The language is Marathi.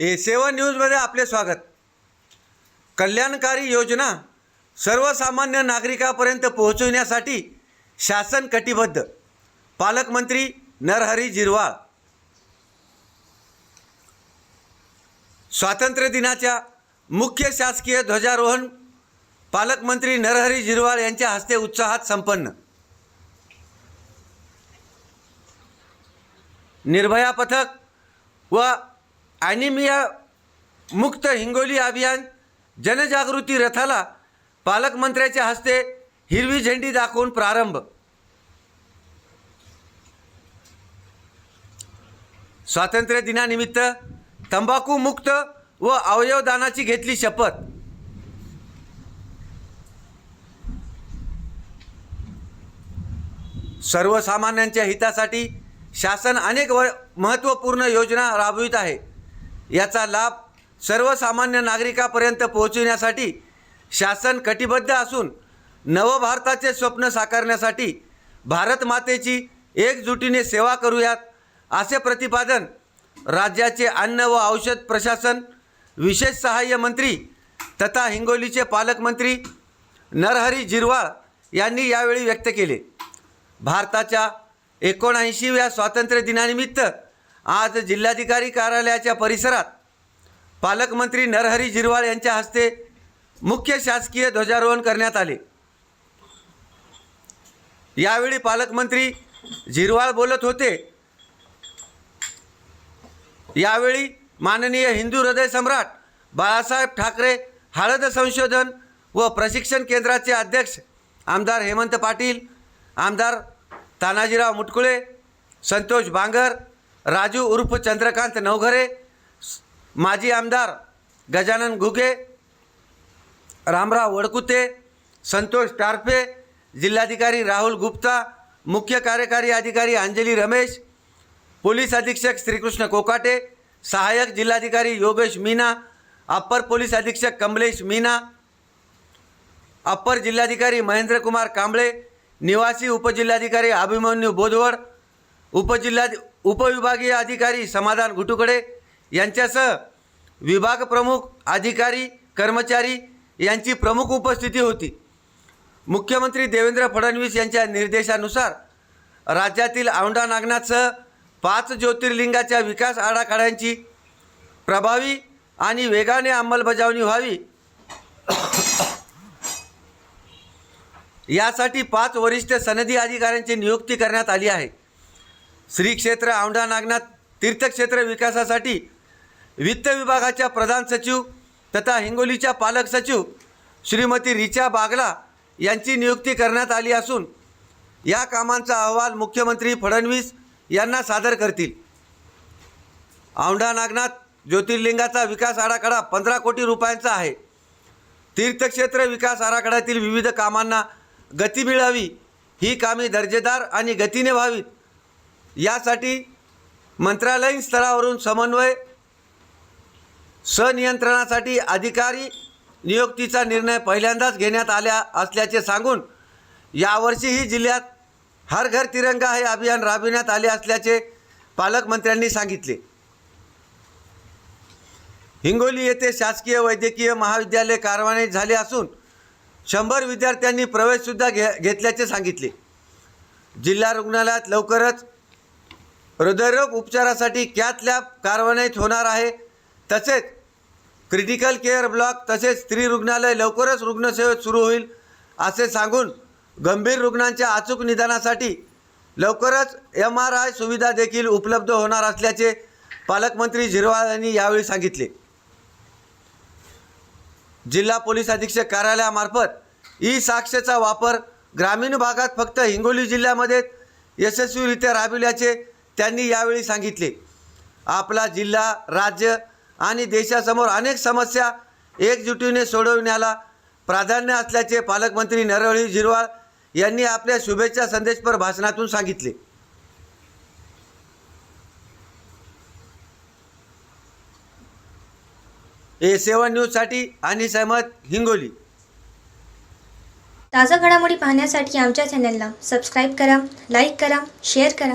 ए सेवन न्यूजमध्ये आपले स्वागत. कल्याणकारी योजना सर्वसामान्य नागरिकापर्यंत पोहोचविण्यासाठी शासन कटिबद्ध. पालकमंत्री नरहरी जिरवाळ. स्वातंत्र्य दिनाच्या मुख्य शासकीय ध्वजारोहण पालकमंत्री नरहरी जिरवाळ यांच्या हस्ते उत्साहात संपन्न. निर्भया पथक व ॲनिमिया मुक्त हिंगोली अभियान जनजागृती रथाला पालकमंत्र्याच्या हस्ते हिरवी झेंडी दाखवून प्रारंभ स्वातंत्र्य दिनानिमित्त तंबाखू मुक्त व अवयवदानाची घेतली शपथ सर्वसामान्यांच्या हितासाठी शासन अनेक व महत्त्वपूर्ण योजना राबवित आहे याचा लाभ सर्वसामान्य नागरिकापर्यंत पोहोचविण्यासाठी शासन कटिबद्ध असून नवभारताचे स्वप्न साकारण्यासाठी भारत मातेची एकजुटीने सेवा करूयात असे प्रतिपादन राज्याचे अन्न व औषध प्रशासन विशेष सहाय्य मंत्री तथा हिंगोलीचे पालकमंत्री नरहरी जिरवाळ यांनी यावेळी व्यक्त केले. भारताच्या एकोणऐंशीव्या स्वातंत्र्य दिनानिमित्त आज जिल्हाधिकारी कार्यालयाच्या परिसरात पालकमंत्री नरहरी जिरवाळ यांच्या हस्ते मुख्य शासकीय ध्वजारोहण करण्यात आले. यावेळी पालकमंत्री झिरवाळ बोलत होते. यावेळी माननीय हिंदू हृदय सम्राट बाळासाहेब ठाकरे हळद संशोधन व प्रशिक्षण केंद्राचे अध्यक्ष आमदार हेमंत पाटील आमदार तानाजीराव मुटकुळे संतोष बांगर राजू उर्फ चंद्रकांत नवघरे माजी आमदार गजानन घुगे रामराव वडकुते संतोष टारफे जिल्हाधिकारी राहुल गुप्ता मुख्य कार्यकारी अधिकारी अंजली रमेश पोलीस अधीक्षक श्रीकृष्ण कोकाटे सहाय्यक जिल्हाधिकारी योगेश मीना अप्पर पोलीस अधीक्षक कमलेश मीना अप्पर जिल्हाधिकारी महेंद्रकुमार कांबळे निवासी उपजिल्हाधिकारी अभिमन्यू बोधवड उपजिल्हा उपविभागीय अधिकारी समाधान घुटुकडे यांच्यासह विभाग प्रमुख अधिकारी कर्मचारी यांची प्रमुख उपस्थिती होती. मुख्यमंत्री देवेंद्र फडणवीस यांच्या निर्देशानुसार राज्यातील औंढा नागनाथसह पाच ज्योतिर्लिंगाच्या विकास आराखड्यांची प्रभावी आणि वेगाने अंमलबजावणी व्हावी. यासाठी पाच वरिष्ठ सनदी अधिकाऱ्यांची नियुक्ती करण्यात आली आहे. श्री क्षेत्र औंढा नागनाथ तीर्थक्षेत्र विकासासाठी वित्त विभागाच्या प्रधान सचिव तथा हिंगोलीच्या पालक सचिव श्रीमती रिचा बागला यांची नियुक्ती करण्यात आली असून या कामांचा अहवाल मुख्यमंत्री फडणवीस यांना सादर करतील. औंढा नागनाथ ज्योतिर्लिंगाचा विकास आराखडा पंधरा कोटी रुपयांचा आहे. तीर्थक्षेत्र विकास आराखड्यातील विविध कामांना गती मिळावी ही कामे दर्जेदार आणि गतीने व्हावीत यासाठी मंत्रालयीन स्तरावरून समन्वय सनियंत्रणासाठी अधिकारी नियुक्तीचा निर्णय पहिल्यांदाच घेण्यात आल्या असल्याचे सांगून यावर्षीही जिल्ह्यात हर घर तिरंगा हे अभियान राबविण्यात आले असल्याचे पालकमंत्र्यांनी सांगितले. हिंगोली येथे शासकीय वैद्यकीय महाविद्यालय कारवाने झाले असून शंभर विद्यार्थ्यांनी प्रवेशसुद्धा घे घेतल्याचे सांगितले. जिल्हा रुग्णालयात लवकरच हृदयरोग उपचारासाठी कॅथ लॅब कारवानीत होणार आहे. तसेच क्रिटिकल केअर ब्लॉक तसेच स्त्री रुग्णालय लवकरच रुग्णसेवेत सुरू होईल असे सांगून गंभीर रुग्णांच्या अचूक निदानासाठी लवकरच एम आर आय सुविधा देखील उपलब्ध होणार असल्याचे पालकमंत्री झिरवाळ यांनी यावेळी सांगितले. जिल्हा पोलीस अधीक्षक कार्यालयामार्फत ई साक्षेचा वापर ग्रामीण भागात फक्त हिंगोली जिल्ह्यामध्ये यशस्वीरित्या राबविल्याचे त्यांनी यावेळी सांगितले आपला जिल्हा राज्य आणि देशासमोर अनेक समस्या एकजुटीने सोडविण्याला प्राधान्य असल्याचे पालकमंत्री नरहरी झिरवाळ यांनी आपल्या शुभेच्छा संदेशपर भाषणातून सांगितले. ए सेवन न्यूजसाठी आणि सहमत हिंगोली. ताज्या घडामोडी पाहण्यासाठी आमच्या चॅनलला सबस्क्राईब करा लाईक करा शेअर करा.